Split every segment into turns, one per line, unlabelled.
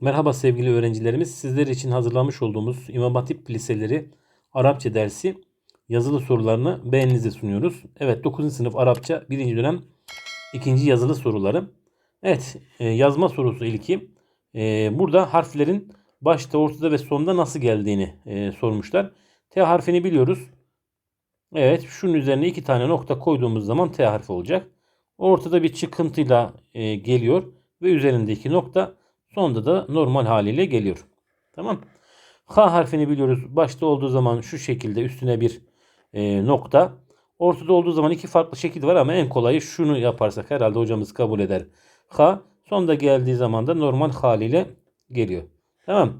Merhaba sevgili öğrencilerimiz. Sizler için hazırlamış olduğumuz İmam Hatip Liseleri Arapça dersi yazılı sorularını beğeninize sunuyoruz. Evet 9. sınıf Arapça 1. dönem 2. yazılı soruları. Evet e, yazma sorusu ilki. E, burada harflerin başta, ortada ve sonda nasıl geldiğini e, sormuşlar. T harfini biliyoruz. Evet şunun üzerine iki tane nokta koyduğumuz zaman T harfi olacak. Ortada bir çıkıntıyla geliyor ve üzerindeki nokta sonda da normal haliyle geliyor. Tamam. H harfini biliyoruz. Başta olduğu zaman şu şekilde üstüne bir e, nokta. Ortada olduğu zaman iki farklı şekil var ama en kolayı şunu yaparsak herhalde hocamız kabul eder. H sonda geldiği zaman da normal haliyle geliyor. Tamam.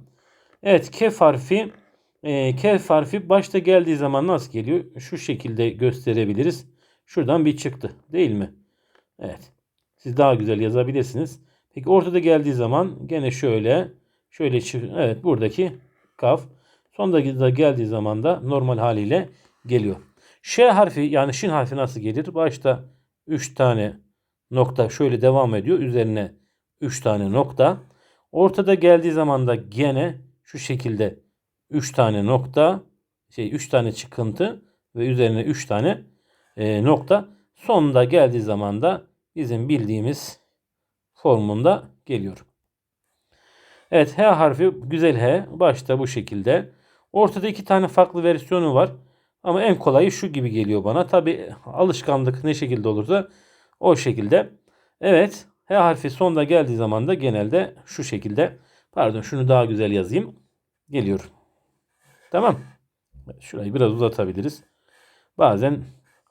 Evet kef harfi e, kef harfi başta geldiği zaman nasıl geliyor? Şu şekilde gösterebiliriz. Şuradan bir çıktı değil mi? Evet. Siz daha güzel yazabilirsiniz. Peki ortada geldiği zaman gene şöyle şöyle çık evet buradaki kaf sonda da geldiği zaman da normal haliyle geliyor. Ş harfi yani şin harfi nasıl gelir? Başta 3 tane nokta şöyle devam ediyor. Üzerine 3 tane nokta. Ortada geldiği zaman da gene şu şekilde 3 tane nokta şey 3 tane çıkıntı ve üzerine 3 tane e, nokta. Sonunda geldiği zaman da bizim bildiğimiz formunda geliyor. Evet H harfi güzel H. Başta bu şekilde. Ortada iki tane farklı versiyonu var. Ama en kolayı şu gibi geliyor bana. Tabi alışkanlık ne şekilde olursa o şekilde. Evet H harfi sonda geldiği zaman da genelde şu şekilde. Pardon şunu daha güzel yazayım. Geliyor. Tamam. Şurayı biraz uzatabiliriz. Bazen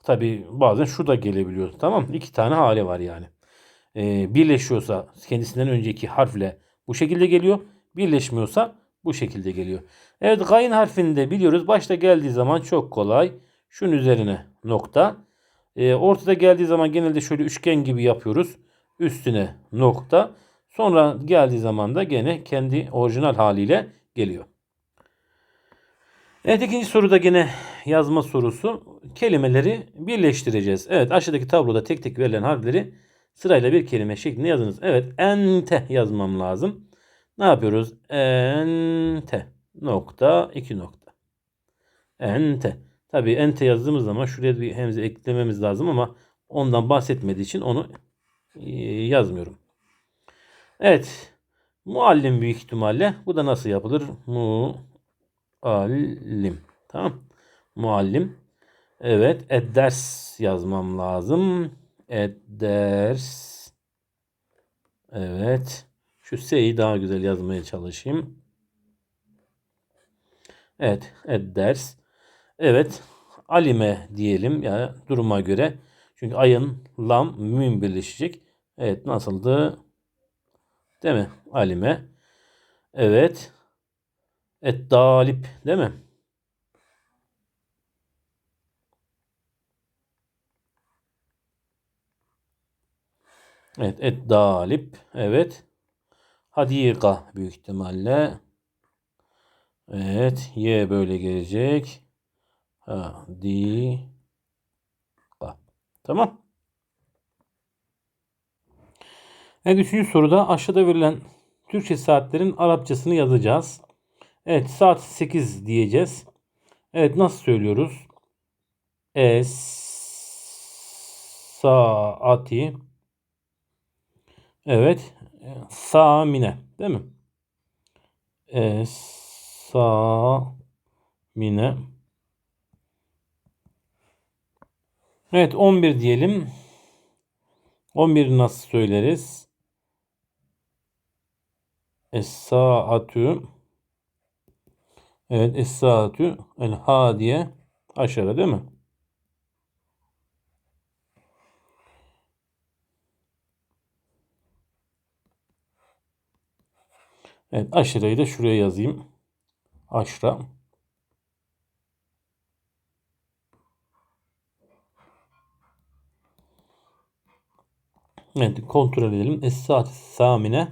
tabi bazen şu da gelebiliyor. Tamam. İki tane hali var yani e, birleşiyorsa kendisinden önceki harfle bu şekilde geliyor. Birleşmiyorsa bu şekilde geliyor. Evet gayn harfini de biliyoruz. Başta geldiği zaman çok kolay. Şunun üzerine nokta. E, ortada geldiği zaman genelde şöyle üçgen gibi yapıyoruz. Üstüne nokta. Sonra geldiği zaman da gene kendi orijinal haliyle geliyor. Evet ikinci soruda gene yazma sorusu. Kelimeleri birleştireceğiz. Evet aşağıdaki tabloda tek tek verilen harfleri Sırayla bir kelime şeklinde yazınız. Evet ente yazmam lazım. Ne yapıyoruz? Ente nokta iki nokta. Ente. Tabii ente yazdığımız zaman şuraya bir hemze eklememiz lazım ama ondan bahsetmediği için onu e, yazmıyorum. Evet. Muallim büyük ihtimalle. Bu da nasıl yapılır? Muallim. Tamam. Muallim. Evet. Edders yazmam lazım ders. Evet. Şu S'yi daha güzel yazmaya çalışayım. Evet. ders. Evet. Alime diyelim. Yani duruma göre. Çünkü ayın lam müm birleşecek. Evet. Nasıldı? Değil mi? Alime. Evet. Et dalip. Değil mi? Evet. Et dalip. Evet. Hadika büyük ihtimalle. Evet. Y böyle gelecek. Hadika. Tamam. Evet. Üçüncü soruda aşağıda verilen Türkçe saatlerin Arapçasını yazacağız. Evet. Saat 8 diyeceğiz. Evet. Nasıl söylüyoruz? Es saati Evet. Samine. Değil mi? E, samine. Evet 11 diyelim. 11 nasıl söyleriz? Es-saatü Evet es-saatü el-hadiye aşağı değil mi? Evet aşırıyı da şuraya yazayım. Aşra. Evet kontrol edelim. Es saat samine.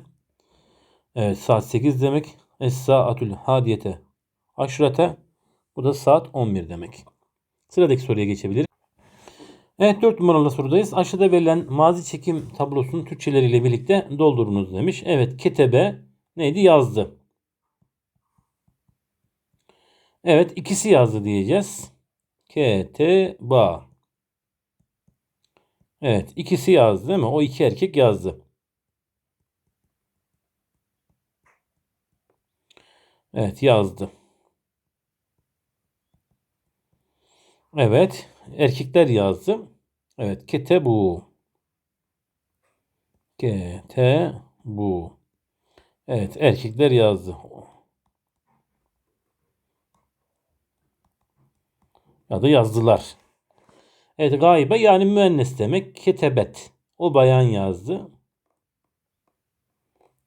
Evet saat 8 demek. Es saatül hadiyete aşrate. Bu da saat 11 demek. Sıradaki soruya geçebiliriz. Evet 4 numaralı sorudayız. Aşağıda verilen mazi çekim tablosunun Türkçeleriyle birlikte doldurunuz demiş. Evet ketebe neydi? Yazdı. Evet ikisi yazdı diyeceğiz. Keteba. Evet ikisi yazdı değil mi? O iki erkek yazdı. Evet yazdı. Evet erkekler yazdı. Evet ketebu. Ketebu. Evet erkekler yazdı. Ya da yazdılar. Evet gaybe yani müennes demek. Ketebet. O bayan yazdı.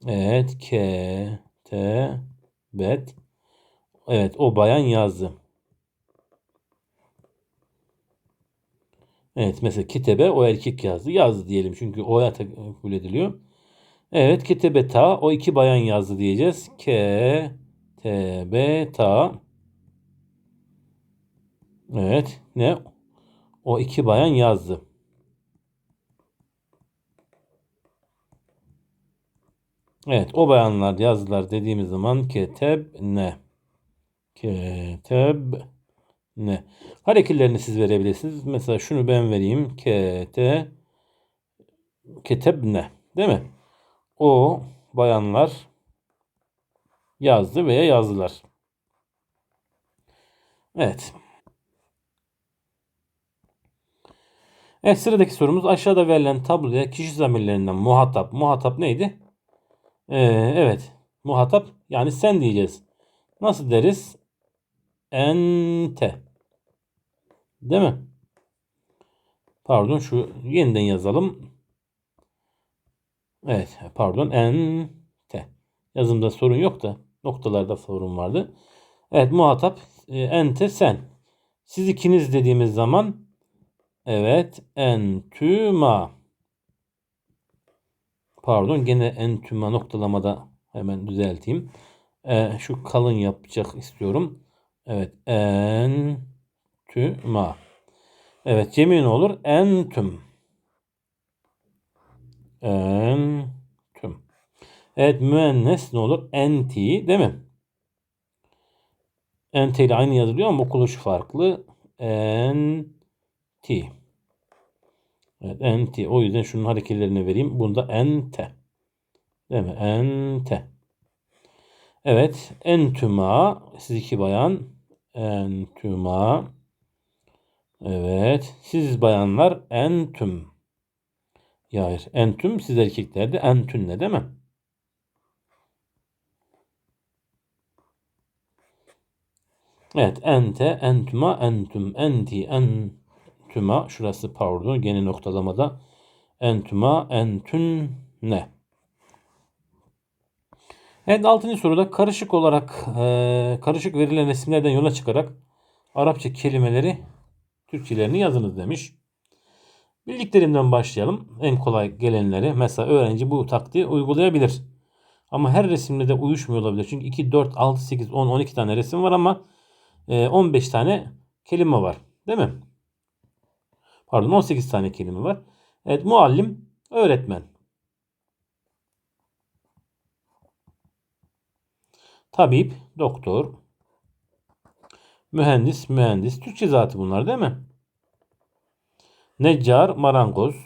Evet ketebet. Evet o bayan yazdı. Evet mesela kitebe o erkek yazdı. Yazdı diyelim çünkü o'ya kabul ediliyor. Evet ketebeta o iki bayan yazdı diyeceğiz. Ke tebeta. Evet ne? O iki bayan yazdı. Evet o bayanlar yazdılar dediğimiz zaman keteb ne? Keteb ne? Hareketlerini siz verebilirsiniz. Mesela şunu ben vereyim. Kete keteb ne? Değil mi? O bayanlar yazdı veya yazdılar. Evet. Evet sıradaki sorumuz aşağıda verilen tabloya kişi zamirlerinden muhatap. Muhatap neydi? Ee, evet. Muhatap yani sen diyeceğiz. Nasıl deriz? Ente. Değil mi? Pardon şu yeniden yazalım. Evet pardon ente. Yazımda sorun yok da noktalarda sorun vardı. Evet muhatap e, ente sen. Siz ikiniz dediğimiz zaman evet entüma. Pardon gene entüma noktalamada hemen düzelteyim. E, şu kalın yapacak istiyorum. Evet entüma. Evet cemi ne olur? Entüm. Entüm. Evet müennes ne olur? Enti değil mi? Ente ile aynı yazılıyor ama okunuşu farklı. Enti. Evet enti. O yüzden şunun hareketlerini vereyim. Bunda ente. Değil mi? Ente. Evet. Entüma. Siz iki bayan. Entüma. Evet. Siz bayanlar entüm. Ya hayır. Entüm siz erkeklerde entünne değil mi? Evet. Ente, entüma, entüm, enti, entüma. Şurası pardon. Gene noktalamada. Entüma, entünne. Evet 6. soruda karışık olarak e, karışık verilen resimlerden yola çıkarak Arapça kelimeleri Türkçelerini yazınız demiş. Bildiklerimden başlayalım. En kolay gelenleri. Mesela öğrenci bu taktiği uygulayabilir. Ama her resimde de uyuşmuyor olabilir. Çünkü 2, 4, 6, 8, 10, 12 tane resim var ama 15 tane kelime var. Değil mi? Pardon 18 tane kelime var. Evet muallim, öğretmen. Tabip, doktor. Mühendis, mühendis. Türkçe zatı bunlar değil mi? Neccar, marangoz.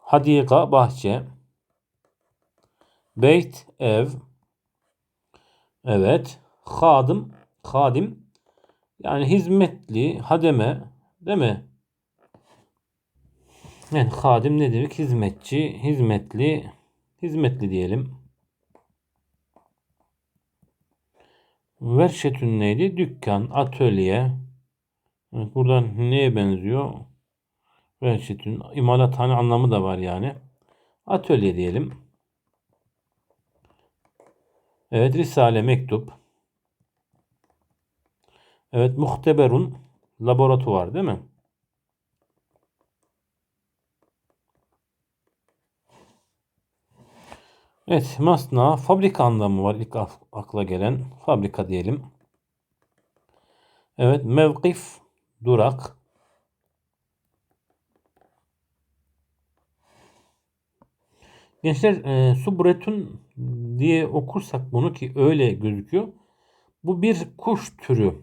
Hadika, bahçe. Beyt, ev. Evet. Hadım, hadim. Yani hizmetli, hademe. Değil mi? Yani hadim ne demek? Hizmetçi, hizmetli, hizmetli diyelim. Verşetün neydi? Dükkan, atölye. Evet, buradan neye benziyor? Verşetün imalathane anlamı da var yani. Atölye diyelim. Evet risale mektup. Evet muhteberun laboratuvar değil mi? Evet masna fabrika anlamı var ilk akla gelen. Fabrika diyelim. Evet mevkif durak. Gençler e, subretun diye okursak bunu ki öyle gözüküyor. Bu bir kuş türü.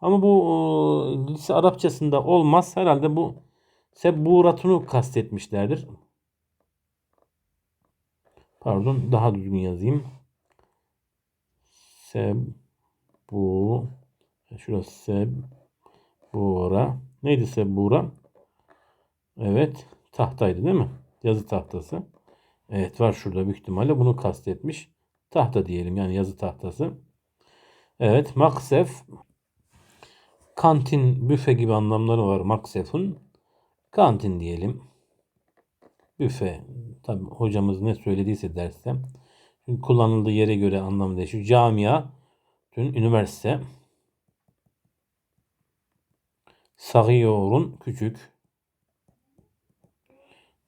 Ama bu e, lise Arapçasında olmaz. Herhalde bu sebburatunu kastetmişlerdir. Pardon daha düzgün yazayım. Seb bu şurası seb bura. Neydi sebbura? Evet. Tahtaydı değil mi? Yazı tahtası. Evet var şurada büyük ihtimalle bunu kastetmiş. Tahta diyelim yani yazı tahtası. Evet maksef kantin büfe gibi anlamları var maksefun. Kantin diyelim. Büfe. Tabi hocamız ne söylediyse derste. Kullanıldığı yere göre anlamı değişiyor. Camia, tüm üniversite. Sagiyorun küçük.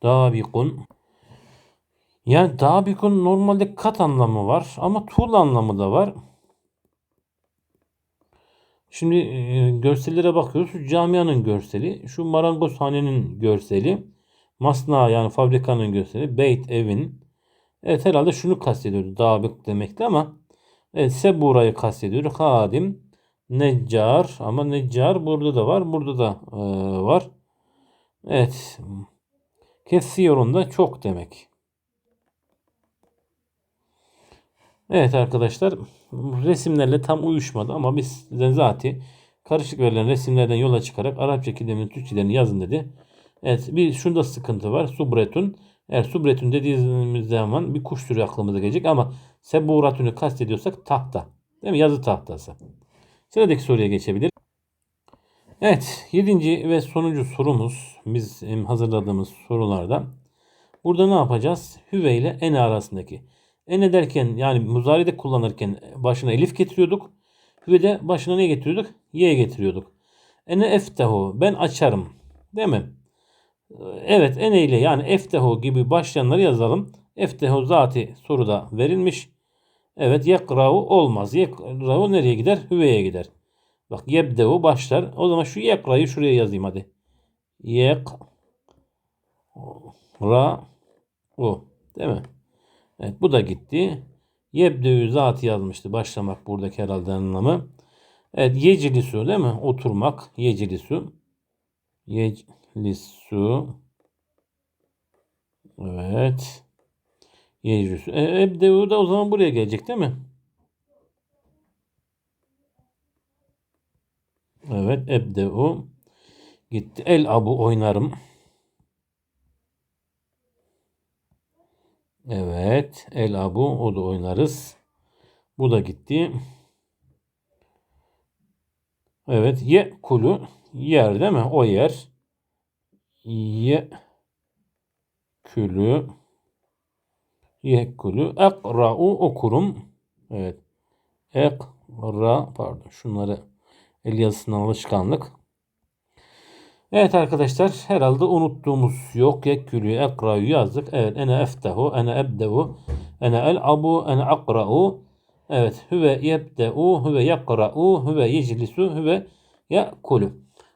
Dabikun. Yani dabikun normalde kat anlamı var ama tuğla anlamı da var. Şimdi e, görsellere bakıyoruz. Şu camianın görseli, şu marangozhanenin görseli, masna yani fabrikanın görseli, beyt evin. Evet herhalde şunu kastediyordu. Dabik demekti ama evet, Sebura'yı kastediyor. Hadim, neccar ama neccar burada da var, burada da e, var. Evet. Kesiyorun da çok demek. Evet arkadaşlar resimlerle tam uyuşmadı ama biz sizden zaten karışık verilen resimlerden yola çıkarak Arapça kelimenin Türkçelerini yazın dedi. Evet bir şunda sıkıntı var. Subretun. Eğer subretun dediğimiz zaman bir kuş türü aklımıza gelecek ama seburatunu kastediyorsak tahta. Değil mi? Yazı tahtası. Sıradaki soruya geçebilir. Evet. Yedinci ve sonuncu sorumuz biz hazırladığımız sorularda. Burada ne yapacağız? Hüve ile ene arasındaki. Ene derken yani muzaride kullanırken başına elif getiriyorduk. Hüve'de başına ne getiriyorduk? Y getiriyorduk. Ene eftehu. Ben açarım. Değil mi? Evet ene ile yani eftehu gibi başlayanları yazalım. Eftehu zati soruda verilmiş. Evet yekra'u olmaz. Yekra'u nereye gider? Hüve'ye gider. Bak yebdehu başlar. O zaman şu yekra'yı şuraya yazayım hadi. Yek ra u. Değil mi? Evet bu da gitti. Yebdeü zat yazmıştı. Başlamak buradaki herhalde anlamı. Evet yeclisu değil mi? Oturmak. Yeclisu. Yeclisu. Evet. Yeclisu. E, ebdeü da o zaman buraya gelecek değil mi? Evet ebdeü. Gitti. El abu oynarım. Evet. El Abu. O da oynarız. Bu da gitti. Evet. Ye kulu. Yer değil mi? O yer. Ye külü. Ye kulu. Ekra'u okurum. Evet. Ekra pardon şunları el yazısından alışkanlık. Evet arkadaşlar herhalde unuttuğumuz yok. Yekkülü ekra'yu yazdık. Evet ene eftehu, ene ebdehu, ene el abu, ene akra'u. Evet hüve yebde'u, hüve yakra'u, hüve yeclisu, hüve yakulu.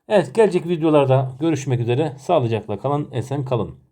Evet gelecek videolarda görüşmek üzere. Sağlıcakla kalın, esen kalın.